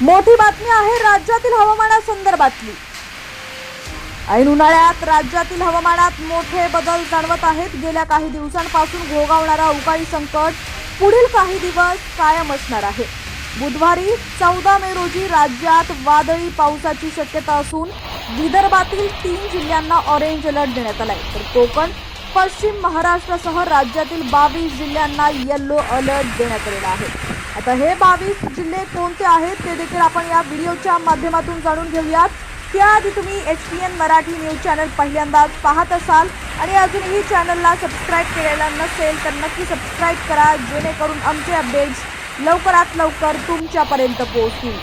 मोठी बातमी आहे राज्यातील हवामानासंदर्भातली. ऐन उन्हाळ्यात राज्यातील हवामानात मोठे बदल जाणवत आहेत. गेल्या काही दिवसांपासून घोगावणारा अवकाळी संकट पुढील काही दिवस कायम असणार आहे. बुधवारी चौदा मे रोजी राज्यात वादळी पावसाची शक्यता असून विदर्भातील तीन जिल्ह्यांना ऑरेंज अलर्ट देण्यात आलाय. तर कोकण पश्चिम महाराष्ट्रासह राज्यातील बावीस जिल्ह्यांना येल्लो अलर्ट देण्यात आलेला आहे. आता हे बावीस जिल्हे कोणते आहेत ते देखील आपण या व्हिडिओच्या माध्यमातून जाणून घेऊयात. त्याआधी तुम्ही H P N Marathi news channel पहिल्यांदाच पाहत असाल आणि अजूनही चॅनलला सबस्क्राईब केलेला नसेल तर नक्की सबस्क्राईब करा जेणेकरून आमचे अपडेट्स लवकरात लवकर तुमच्यापर्यंत पोहोचतील.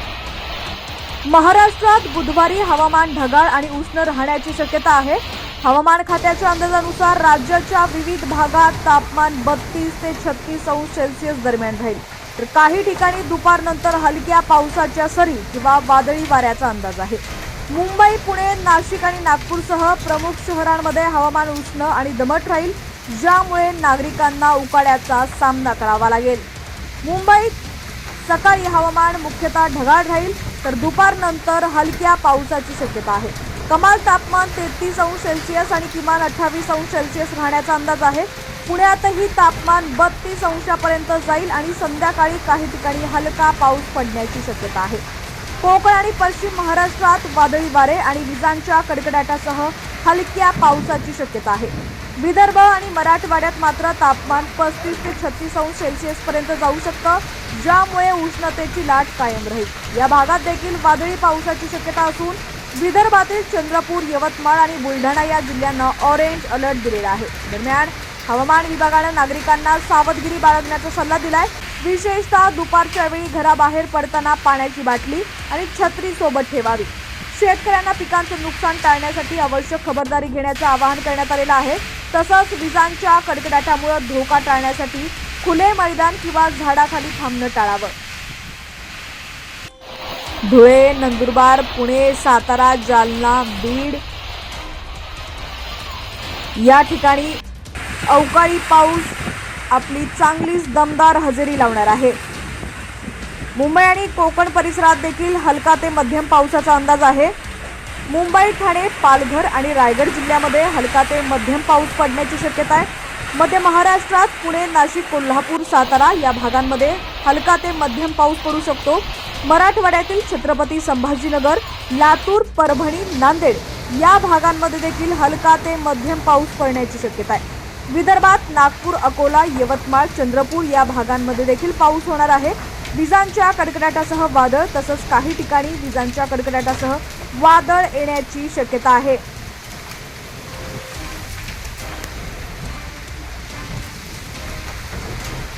महाराष्ट्रात बुधवारी हवामान ढगाळ आणि उष्ण राहण्याची शक्यता आहे. हवामान खात्याच्या अंदाजानुसार राज्याच्या विविध भागात तापमान बत्तीस ते छत्तीस अंश सेल्सिअस दरम्यान राहील. तर काही ठिकाणी दुपारनंतर हलक्या पावसाच्या सरी किंवा वादळी वाऱ्याचा अंदाज आहे. मुंबई पुणे नाशिक आणि नागपूरसह प्रमुख शहरांमध्ये हवामान उष्ण आणि दमट राहील ज्यामुळे नागरिकांना उकाड्याचा सामना करावा लागेल. मुंबईत सकाळी हवामान मुख्यतः ढगाळ राहील तर दुपारनंतर हलक्या पावसाची शक्यता आहे. कमाल तापमान तेहतीस अंश सेल्सिअस आणि किमान अठ्ठावीस अंश सेल्सिअस राहण्याचा अंदाज आहे. पुण्यातही तापमान बत्तीस अंशापर्यंत जाईल आणि संध्याकाळी काही ठिकाणी हलका पाऊस पडण्याची शक्यता आहे. कोकण आणि पश्चिम महाराष्ट्रात वादळी वारे आणि विजांच्या कडकडाटासह हलक्या पावसाची शक्यता आहे. विदर्भ आणि मराठवाड्यात मात्र तापमान पस्तीस ते छत्तीस अंश सेल्सिअस पर्यंत जाऊ शकतं ज्यामुळे उष्णतेची लाट कायम राहील. या भागात देखील वादळी पावसाची शक्यता असून विदर्भातील चंद्रपूर यवतमाळ आणि बुलढाणा या जिल्ह्यांना ऑरेंज अलर्ट दिलेला आहे. दरम्यान हवामान विभागानं नागरिकांना सावधगिरी बाळगण्याचा सल्ला दिलाय. विशेषतः दुपारच्या वेळी घराबाहेर पडताना पाण्याची बाटली आणि छत्री सोबत ठेवावी. शेतकऱ्यांना पिकांचं नुकसान टाळण्यासाठी आवश्यक खबरदारी घेण्याचं आवाहन करण्यात आलेलं आहे. तसंच विजांच्या कडकडाटामुळे धोका टाळण्यासाठी खुले मैदान किंवा झाडाखाली थांबणं टाळावं. धुळे नंदुरबार पुणे सातारा जालना बीड या ठिकाणी अवकाळी पाऊस आपली चांगलीच दमदार हजेरी लावणार आहे. मुंबई आणि कोकण परिसरात देखील हलका ते मध्यम पावसाचा अंदाज आहे. मुंबई ठाणे पालघर आणि रायगड जिल्ह्यामध्ये हलका ते मध्यम पाऊस पडण्याची शक्यता आहे. मध्य महाराष्ट्रात पुणे नाशिक कोल्हापूर सातारा या भागांमध्ये हलका ते मध्यम पाऊस पडू शकतो. मराठवाड्यातील छत्रपती संभाजीनगर लातूर परभणी नांदेड या भागांमध्ये देखील हलका ते मध्यम पाऊस पडण्याची शक्यता आहे. विदर्भात नागपूर अकोला यवतमाळ चंद्रपूर या भागांमध्ये देखील पाऊस होणार आहे. विजांच्या कडकडाटासह वादळ तसंच काही ठिकाणी विजांच्या कडकडाटासह वादळ येण्याची शक्यता आहे.